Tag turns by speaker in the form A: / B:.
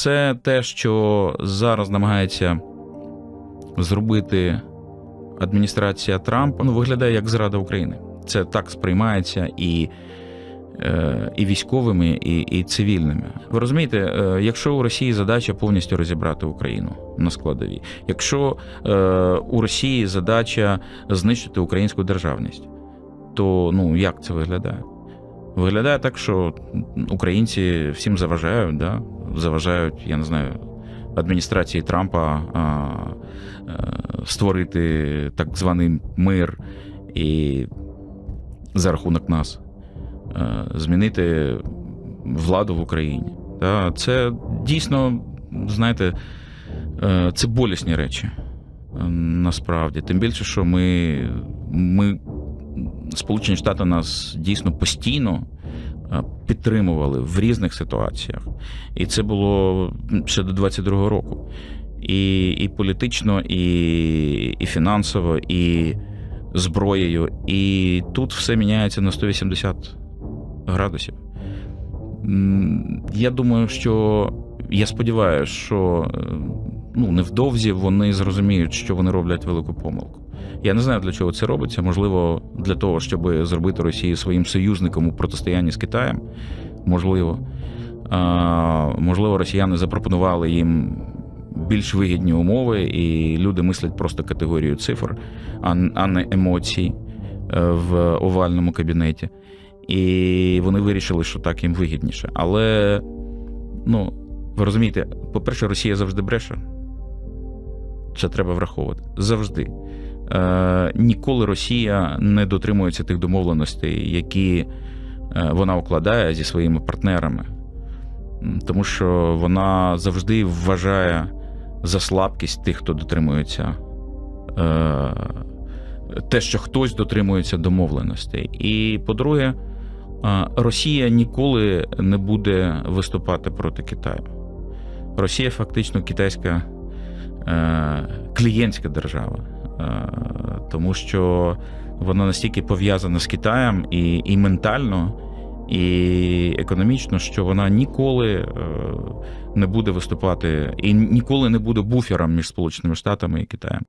A: все те, що зараз намагається зробити адміністрація Трампа, ну, виглядає як зрада України. Це так сприймається і, е, і військовими, і, і цивільними. Ви розумієте, е, якщо у Росії задача повністю розібрати Україну на складові, якщо е, у Росії задача знищити українську державність, то ну як це виглядає? Виглядає так, що українці всім заважають, да? заважають, я не знаю, адміністрації Трампа а, е, створити так званий мир і за рахунок нас е, змінити владу в Україні. Да? Це дійсно, знаєте, е, це болісні речі. Насправді, тим більше, що ми, ми Сполучені Штати нас дійсно постійно е, підтримували в різних ситуаціях. І це було ще до 22-го року. І, і політично, і, і фінансово, і зброєю. І тут все міняється на 180 градусів. Я думаю, що я сподіваюся, що е, ну, невдовзі вони зрозуміють, що вони роблять велику помилку. Я не знаю, для чого це робиться. Можливо, для того, щоб зробити Росію своїм союзником у протистоянні з Китаєм. Можливо. А, можливо, росіяни запропонували їм більш вигідні умови, і люди мислять просто категорію цифр, а, не емоцій е, в овальному кабінеті. І вони вирішили, що так їм вигідніше. Але, ну, ви розумієте, по-перше, Росія завжди бреше. Це треба враховувати. Завжди. Е, ніколи Росія не дотримується тих домовленостей, які е, вона укладає зі своїми партнерами. Тому що вона завжди вважає за слабкість тих, хто дотримується. Е, те, що хтось дотримується домовленостей. І по-друге, Росія ніколи не буде виступати проти Китаю. Росія фактично китайська клієнтська держава, тому що вона настільки пов'язана з Китаєм і, і ментально, і економічно, що вона ніколи е, не буде виступати і ніколи не буде буфером між Сполученими Штатами і Китаєм.